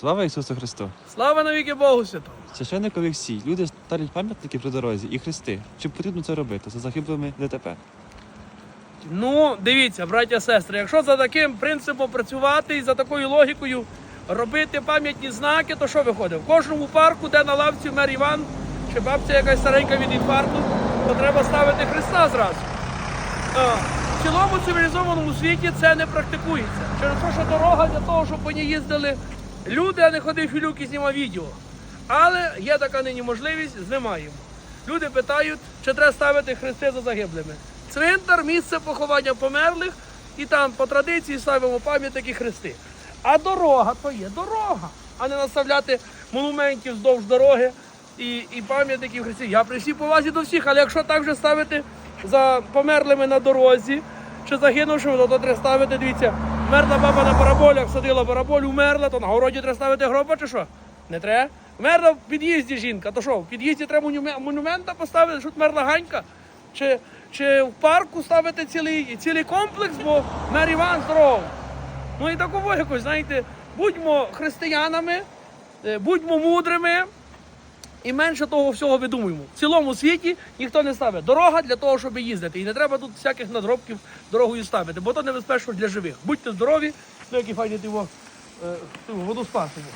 Слава Ісусу Христу! Слава навіки Богу Святому! Священник Олексій, люди ставлять пам'ятники при дорозі і хрести. Чи потрібно це робити за загиблими ДТП? Ну, дивіться, браття сестри, якщо за таким принципом працювати і за такою логікою робити пам'ятні знаки, то що виходить? В кожному парку, де на лавці мер Іван чи бабця якась старенька від інфаркту, то треба ставити Христа зразу. В цілому цивілізованому світі це не практикується. Через те, що дорога для того, щоб по ній їздили люди, а не ходив філюк і знімав відео. Але є така нині можливість, знімаємо. Люди питають, чи треба ставити хрести за загиблими. Цвинтар, місце поховання померлих, і там по традиції ставимо пам'ятники хрести. А дорога то є дорога, а не наставляти монументів вздовж дороги і, і пам'ятників хрестів. Я при всій повазі до всіх, але якщо так вже ставити за померлими на дорозі чи загинувшими, то треба ставити, дивіться, мерла баба на бараболях, садила бараболь, умерла, то на городі треба ставити гроба чи що? Не треба? Мерла в під'їзді жінка, то що, в під'їзді треба монумента поставити, що тут мерла ганька? Чи, чи в парку ставити цілий, цілий комплекс, бо мер Іван здоров. Ну і такого якось, знаєте, будьмо християнами, е, будьмо мудрими і менше того всього видумуємо. В цілому світі ніхто не ставить. Дорога для того, щоб їздити. І не треба тут всяких надробків дорогою ставити, бо то небезпечно для живих. Будьте здорові, ну які файні ти його воду спасимо.